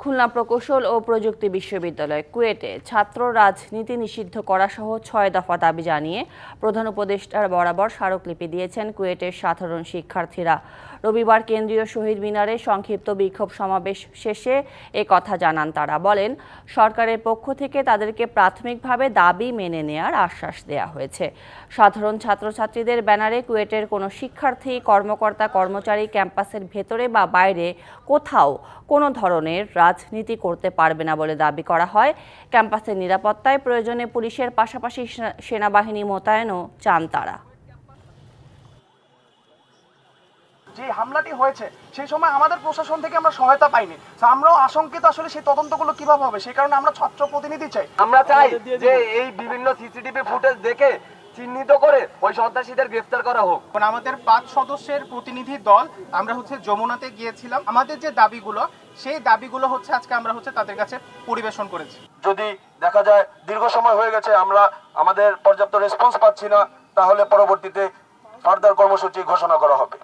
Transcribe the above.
খুলনা প্রকৌশল ও প্রযুক্তি বিশ্ববিদ্যালয় কুয়েটে ছাত্র রাজনীতি নিষিদ্ধ করা সহ ছয় দফা দাবি জানিয়ে প্রধান উপদেষ্টার বরাবর স্মারকলিপি দিয়েছেন কুয়েটের সাধারণ শিক্ষার্থীরা। রবিবার কেন্দ্রীয় শহীদ মিনারে সংক্ষিপ্ত বিক্ষোভ সমাবেশ শেষে এ কথা জানান তারা। বলেন, সরকারের পক্ষ থেকে তাদেরকে প্রাথমিকভাবে দাবি মেনে নেয়ার আশ্বাস দেয়া হয়েছে। সাধারণ ছাত্রছাত্রীদের ব্যানারে কুয়েটের কোনো শিক্ষার্থী, কর্মকর্তা, কর্মচারী ক্যাম্পাসের ভেতরে বা বাইরে কোথাও কোনো ধরনের রাজনীতি করতে পারবে না বলে দাবি করা হয়। ক্যাম্পাসের নিরাপত্তায় প্রয়োজনে পুলিশের পাশাপাশি সেনাবাহিনী মোতায়েনও চান তারা। যে হামলাটি হয়েছে সেই সময় আমাদের প্রশাসন থেকে আমরা সহায়তা পাইনি। আমরাও আশঙ্কিত আসলে সেই তদন্তগুলো কীভাবে হবে সেই কারণে আমরা ছাত্র প্রতিনিধি চাই। আমরা চাই যে এই বিভিন্ন সিসিটিভি ফুটেজ দেখে চিহ্নিত করে ওই সন্ত্রাসীদের গ্রেফতার করা হোক। আমাদের পাঁচ সদস্যের প্রতিনিধি দল আমরা হচ্ছে যমুনাতে গিয়েছিলাম। আমাদের যে দাবিগুলো সেই দাবিগুলো হচ্ছে আজকে আমরা হচ্ছে তাদের কাছে পরিবেশন করেছি। যদি দেখা যায় দীর্ঘ সময় হয়ে গেছে আমরা আমাদের পর্যাপ্ত রেসপন্স পাচ্ছি না তাহলে পরবর্তীতে ফার্দার কর্মসূচি ঘোষণা করা হবে।